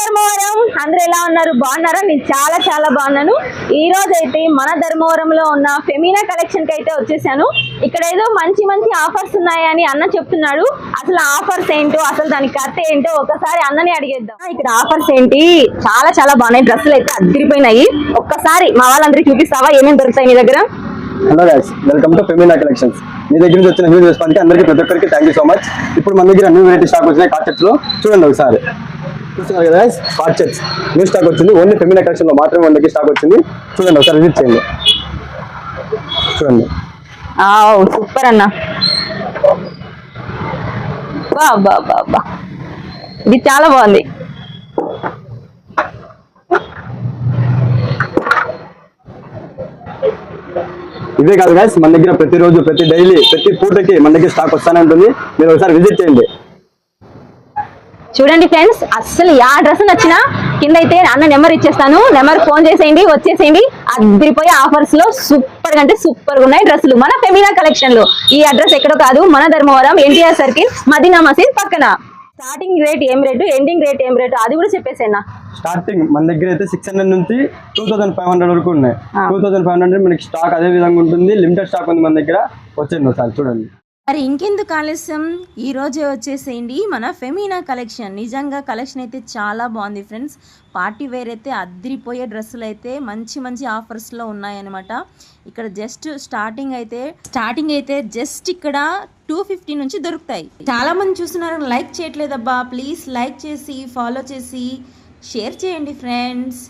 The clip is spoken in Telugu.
ధర్మవరం. అందరు ఎలా ఉన్నారు? బాగున్నారా? నేను చాలా చాలా బాగున్నాను. ఈ రోజు అయితే మన ధర్మవరంలో ఉన్న ఫెమినా కలెక్షన్కి అయితే వచ్చేసాను. ఇక్కడ ఏదో మంచి మంచి ఆఫర్స్ ఉన్నాయని అన్న చెప్తున్నాడు. అసలు ఆఫర్స్ ఏంటో అసలు దాని కథ ఏంటో ఒకసారి అన్నని అడిగేద్దాం. ఇక్కడ ఆఫర్స్ ఏంటి? చాలా చాలా బాగున్నాయి. డ్రెస్సులు అయితే అద్దరిపోయినాయి. ఒక్కసారి మా వాళ్ళందరికీ చూపిస్తావా? ఏమేమి దొరుకుతాయి నీ దగ్గర? Hello guys welcome to Femina collections మీ దగ్గర నుంచి వచ్చిన హ్యూజ్ రెస్పాన్స్ అందరికీ ప్రతి ఒక్కరికి థ్యాంక్ యూ సో మచ్ ఇప్పుడు మన దగ్గర న్యూ వెరైటీ స్టాక్ వచ్చినాయి కార్చెట్స్లో. చూడండి ఒకసారి. చూస్తున్నారు కదా కార్చెట్స్ న్యూ స్టాక్ వచ్చింది. ఓన్లీ ఫెమినా కలెక్షన్లో మాత్రమే మన దగ్గర స్టాక్ వచ్చింది. చూడండి ఒకసారి విజిట్ చేయండి. చూడండి. సూపర్ అన్న. ఇది చాలా బాగుంది. ఇవే కాదు గైస్ మన దగ్గర ప్రతిరోజు ప్రతి డైలీ ప్రతి పూటకి మన దగ్గర స్టాక్ వస్తానే ఉంటుంది. మీరు ఒకసారి విజిట్ చేయండి. చూడండి ఫ్రెండ్స్ అస్సలు యా డ్రెస్ నచ్చినా కింద అయితే అన్న నెంబర్ ఇచ్చేస్తాను. నెంబర్ ఫోన్ చేసేయండి వచ్చేసేయండి. అదిరిపోయే ఆఫర్స్లో సూపర్ అంటే సూపర్గా ఉన్నాయి డ్రెస్సులు. మన ఫెమినా కలెక్షన్లో ఈ అడ్రస్ ఎక్కడో కాదు మన ధర్మవరం ఎన్టీఆర్ సర్కిల్ మదీనా మసీద్ పక్కన. స్టార్టింగ్ రేట్ ఏం రేటు ఎండింగ్ రేట్ ఏం రేటు అది కూడా చెప్పేసేనా స్టార్టింగ్ మన దగ్గర అయితే సిక్స్ హండ్రెడ్ నుంచి టూ థౌసండ్ ఫైవ్ హండ్రెడ్ వరకు ఉన్నాయి. ఆ. టూ థౌసండ్ ఫైవ్ హండ్రెడ్ మనకి స్టాక్ అదే విధంగా ఉంటుంది. లిమిటెడ్ స్టాక్ ఉంది మన దగ్గర. వచ్చేయండి ఒకసారి చూడండి. మరి ఇంకెందుకు ఆలస్యం? ఈరోజే వచ్చేసేయండి. మన ఫెమినా కలెక్షన్. నిజంగా కలెక్షన్ అయితే చాలా బాగుంది ఫ్రెండ్స్. పార్టీ వేర్ అయితే అద్దరిపోయే డ్రెస్సులు అయితే మంచి మంచి ఆఫర్స్లో ఉన్నాయన్నమాట. ఇక్కడ జస్ట్ స్టార్టింగ్ అయితే స్టార్టింగ్ అయితే జస్ట్ ఇక్కడ టూ ఫిఫ్టీ నుంచి దొరుకుతాయి. చాలా మంది చూస్తున్నారు లైక్ చేయట్లేదబ్బా. ప్లీజ్ లైక్ చేసి ఫాలో చేసి షేర్ చేయండి ఫ్రెండ్స్.